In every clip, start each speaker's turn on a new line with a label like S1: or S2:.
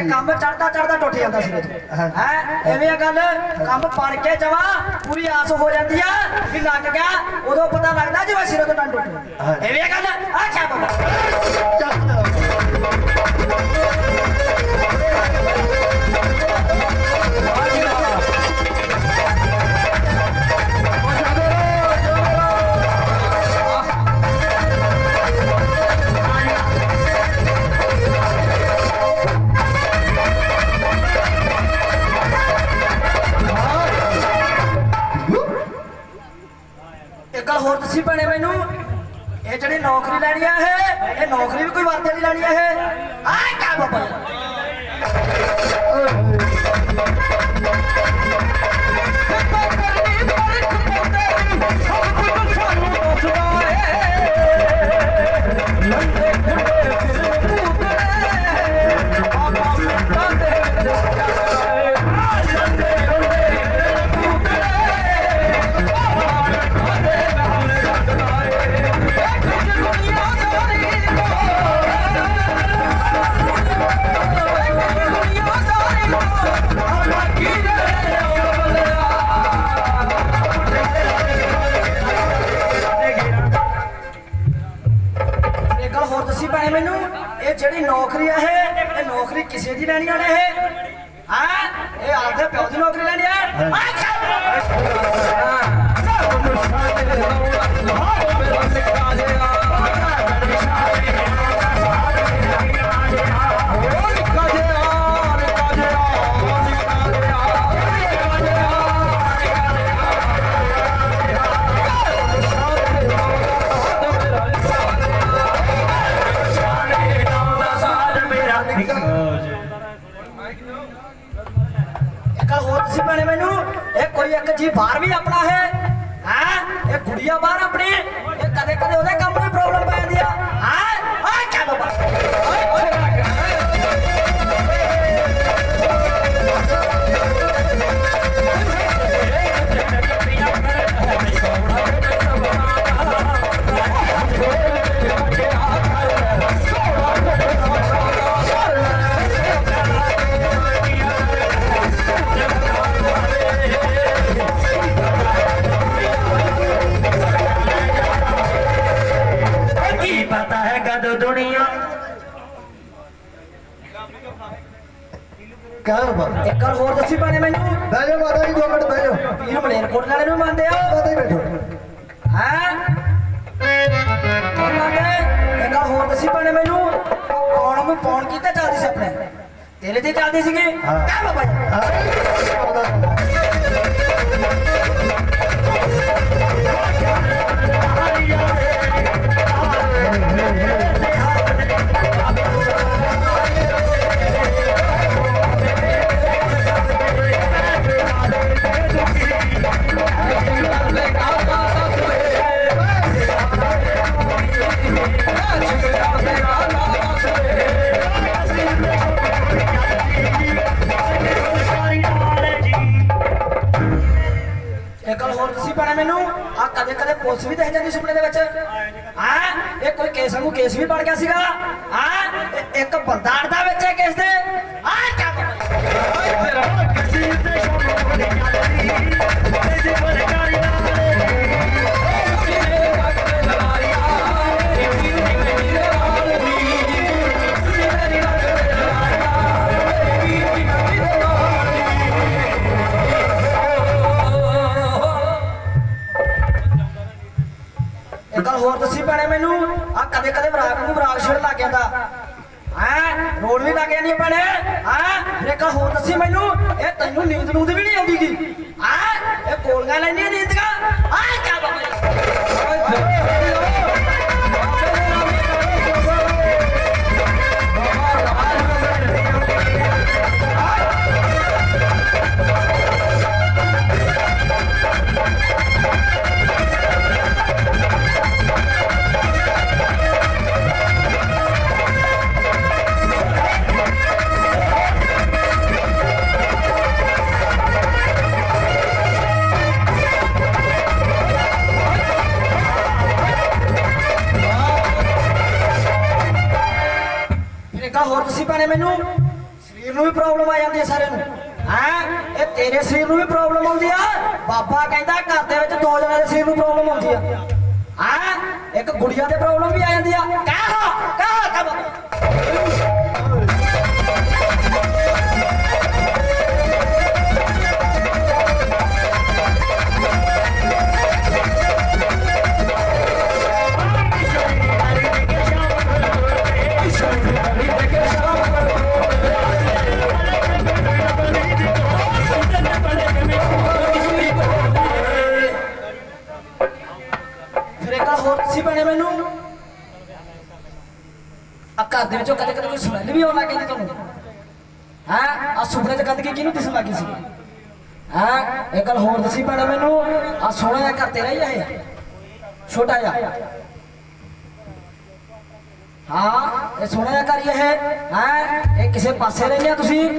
S1: ਇਹ ਕੰਮ ਚੜਦਾ ਚੜਦਾ ਟੁੱਟ ਜਾਂਦਾ ਸਿਰੇ ਤੋਂ
S2: ਹਾਂ।
S1: ਐਵੇਂ ਆ ਗੱਲ ਕੰਮ ਬਣ ਕੇ ਜਮਾ ਪੂਰੀ ਆਸ ਹੋ ਜਾਂਦੀ ਆ ਵੀ ਲੱਗ ਗਿਆ ਉਦੋਂ ਪਤਾ ਲੱਗਦਾ ਜਿਵੇਂ ਸਿਰੇ ਤੋਂ ਟੰਨ ਟੁੱਟ। ਐਵੇਂ ਆ ਗੱਲ? ਆ ਕਿਆ ਬਾਬਾ ਇੱਕ ਭੈਣੇ ਮੈਨੂੰ। ਇਹ ਜਿਹੜੀ ਨੌਕਰੀ ਲੈਣੀ ਆ ਇਹ ਇਹ ਨੌਕਰੀ ਵੀ ਕੋਈ ਵਰਤੇ ਨਹੀਂ ਲੈਣੀ ਆ ਇਹ। ਆ ਕਿਆ ਬਾਬਾ ਨੌਕਰੀ ਕਿਸੇ ਦੀ ਲੈਣੀ ਆ ਨੇ ਇਹ ਬਾਹਰ ਵੀ ਆਪਣਾ ਹੈ। ਹਾਂ? ਇਹ ਗੁੜੀਆ ਬਾਹਰ ਆਪਣੀ। ਇਹ ਕਦੇ ਕਦੇ ਉਹਦੇ
S2: ਕਹਿ ਬਾਬਾ।
S1: ਇੱਕ ਗੱਲ ਹੋਰ ਦੱਸੀ ਭੈਣੇ ਮੈਨੂੰ।
S2: ਬਹਿ ਜਾਓ ਮਾਤਾ ਜੀ ਦੋ ਮਿੰਟ ਬਹਿ ਜਾਓ।
S1: ਪੀਰ ਮਲੇਰਕੋਟ ਵਾਲੇ ਨੂੰ ਮੰਨਦੇ ਆ।
S2: ਮਾਤਾ ਜੀ ਬੈਠੋ।
S1: ਹਾਂ? ਮੰਨਦੇ? ਇੱਕ ਗੱਲ ਹੋਰ ਦੱਸੀ ਭੈਣੇ ਮੈਨੂੰ। ਕੌਣ ਨੂੰ ਪੌਣ ਕੀਤਾ ਚੱਲਦੀ ਸੀ ਆਪਣੇ। ਤੇਰੇ ਤੇ ਚੱਲਦੀ ਸੀਗੀ। ਕਹਿ ਬਾਬਾ ਜੀ ਪੁਲਿਸ ਵੀ ਦੇਖ ਜਾਂਦੀ ਸੁਪਨੇ ਦੇ ਵਿੱਚ। ਹਾਂ? ਇਹ ਕੋਈ ਕੇਸ ਨੂੰ ਕੇਸ ਵੀ ਬਣ ਗਿਆ ਸੀਗਾ। ਹਾਂ? ਇੱਕ ਬੰਦਾ ਅੜਦਾ ਵਿੱਚ ਕੇਸ ਦੇ। ਹਾਂ? ਰੋਡ ਵੀ ਲੱਗ ਜਾਂਦੀ ਆਪਣੇ ਹਾਂ? ਇੱਕ ਹੋਰ ਦੱਸੀ ਮੈਨੂੰ, ਇਹ ਤੈਨੂੰ ਨਿਊਜ਼ ਨੂੰਦ ਵੀ ਨਹੀਂ ਆਉਂਦੀਗੀ ਹਾਂ? ਇਹ ਕੋਲੀਆਂ ਲੈਣੀਆਂ ਨੀਂਦ ਦਾ ਸਰੀਰ ਨੂੰ ਵੀ ਪ੍ਰੋਬਲਮ ਆ ਜਾਂਦੀ ਹੈ ਸਾਰਿਆਂ ਨੂੰ। ਹੈ? ਇਹ ਤੇਰੇ ਸਰੀਰ ਨੂੰ ਵੀ ਪ੍ਰੋਬਲਮ ਆਉਂਦੀ ਆ। ਬਾਬਾ ਕਹਿੰਦਾ ਘਰ ਦੇ ਵਿੱਚ ਦੋ ਜਣਾਂ ਦੇ ਸਰੀਰ ਨੂੰ ਪ੍ਰੋਬਲਮ ਆਉਂਦੀ ਆ। ਹੈ? ਇੱਕ ਗੁੜੀਆ ਦੇ ਪ੍ਰੋਬਲਮ ਵੀ ਆ ਜਾਂਦੀ ਆ। ਕਹਿ ਹਾਂ, ਕਹਿ ਆ ਘਰ ਦੇ ਵਿੱਚੋਂ ਕਦੇ ਕਦੇ ਕੋਈ ਸਮੈਲ ਵੀ ਆਉਣ ਲੱਗ ਜਾਂਦੀ ਤੁਹਾਨੂੰ। ਹਾਂ? ਆ ਸੁਪਨੇ ਚ ਗੰਦਗੀ ਕਿਹਨੂੰ ਦਿਸਣ ਲੱਗੀ ਸੀ? ਹਾਂ? ਇੱਕ ਗੱਲ ਹੋਰ ਦੱਸੀ ਬਣੇ ਮੈਨੂੰ। ਆ ਸੋਹਣਾ ਜਿਹਾ ਘਰ ਤੇਰਾ ਹੀ ਇਹ। ਛੋਟਾ ਜਿਹਾ। ਹਾਂ, ਇਹ ਸੋਹਣਾ ਜਿਹਾ ਘਰ ਇਹ। ਹਾਂ? ਇਹ ਕਿਸੇ ਪਾਸੇ ਰਹਿੰਦੇ ਆ ਤੁਸੀਂ?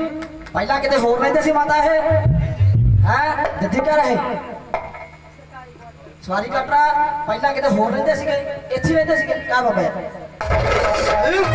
S1: ਪਹਿਲਾਂ ਕਿਤੇ ਹੋਰ ਰਹਿੰਦੇ ਸੀ ਮਾਤਾ ਇਹ? ਹਾਂ? ਜਿੱਥੇ ਘਰ ਇਹ ਸਵਾਰੀ ਕਟਰਾ ਪਹਿਲਾਂ ਕਿਤੇ ਹੋਰ ਰਹਿੰਦੇ ਸੀਗੇ? ਇੱਥੇ ਰਹਿੰਦੇ ਸੀਗੇ? ਕਾ ਬਾਬਾ ਇੱਕ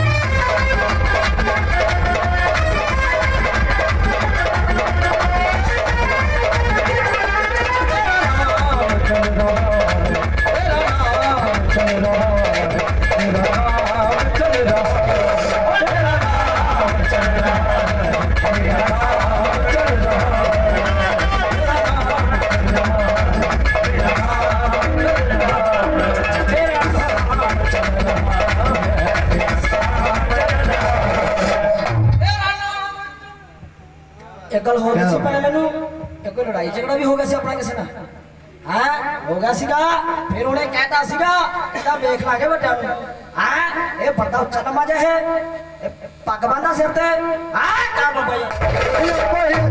S1: ਝਗੜਾ ਵੀ ਹੋ ਗਿਆ ਸੀ ਆਪਣਾ ਕਿਸੇ ਨਾਲ। ਹਾਂ? ਹੋ ਗਿਆ ਸੀਗਾ, ਫਿਰ ਉਹਨੇ ਕਹਿਤਾ ਸੀਗਾ ਇਹਦਾ ਵੇਖ ਲਾਂਗੇ ਵੱਡਿਆਂ ਨੂੰ। ਹਾਂ? ਇਹ ਬੰਦਾ ਉੱਚਾ ਲੰਮਾ ਜਿਹਾ ਹੈ। ਇਹ ਪੱਗ ਬੰਦਾ ਸਿਰ ਤੇ। ਹਾਂ? ਕਾ ਬਾਬਾ ਜੀ
S3: ਓਏ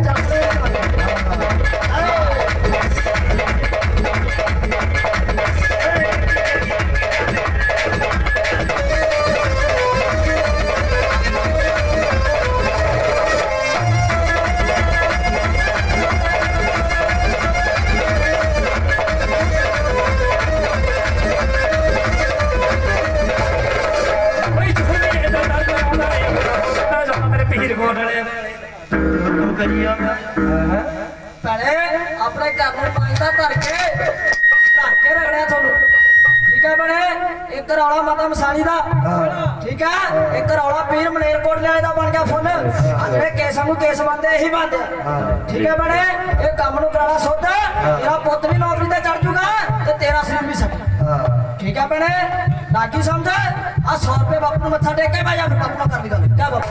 S3: ਤੂੰ ਕਰੀ ਆਉਂਦਾ
S1: ਆਪਣੇ ਘਰ ਨੂੰ ਪਾਇਦਾ ਧਰ ਕੇ ਧਰ ਕੇ ਰਗੜਿਆ ਤੁਹਾਨੂੰ। ਠੀਕ ਹੈ ਭੈਣੇ? ਇੱਕ ਰੌਲਾ ਮਾਤਾ ਮਸਾਲੀ ਦਾ। ਠੀਕ ਹੈ? ਇੱਕ ਰੌਲਾ ਪੀਰ ਮਲੇਰਕੋਟ ਲਿਆਏ ਦਾ ਬਣ ਗਿਆ ਫੁੱਲ। ਆ ਜਿਹੜੇ ਕੇਸਾਂ ਨੂੰ ਕੇਸ ਬੰਦੇ ਇਹੀ ਬੰਦੇ ਠੀਕ ਹੈ ਭੈਣੇ? ਇਹ ਕੰਮ ਨੂੰ ਕਰਾਲਾ ਸੁੱਧ। ਤੇਰਾ ਪੁੱਤ ਵੀ ਨੌਕਰੀ ਤੇ ਚੜ ਜੂਗਾ ਤੇ ਤੇਰਾ ਸਰੀਰ ਵੀ ਸੱਟ ਠੀਕ ਹੈ ਭੈਣੇ? ਨਾ ਸਮਝ? ਆ 100 ਰੁਪਏ ਬਾਪੂ ਨੂੰ ਮੱਥਾ ਟੇਕ ਕੇ ਬਹਿ ਜਾ ਬਾਪੂ ਨਾਲ ਕਰ ਲਈ ਗੱਲ। ਕਿਆ ਬਾਪੂ?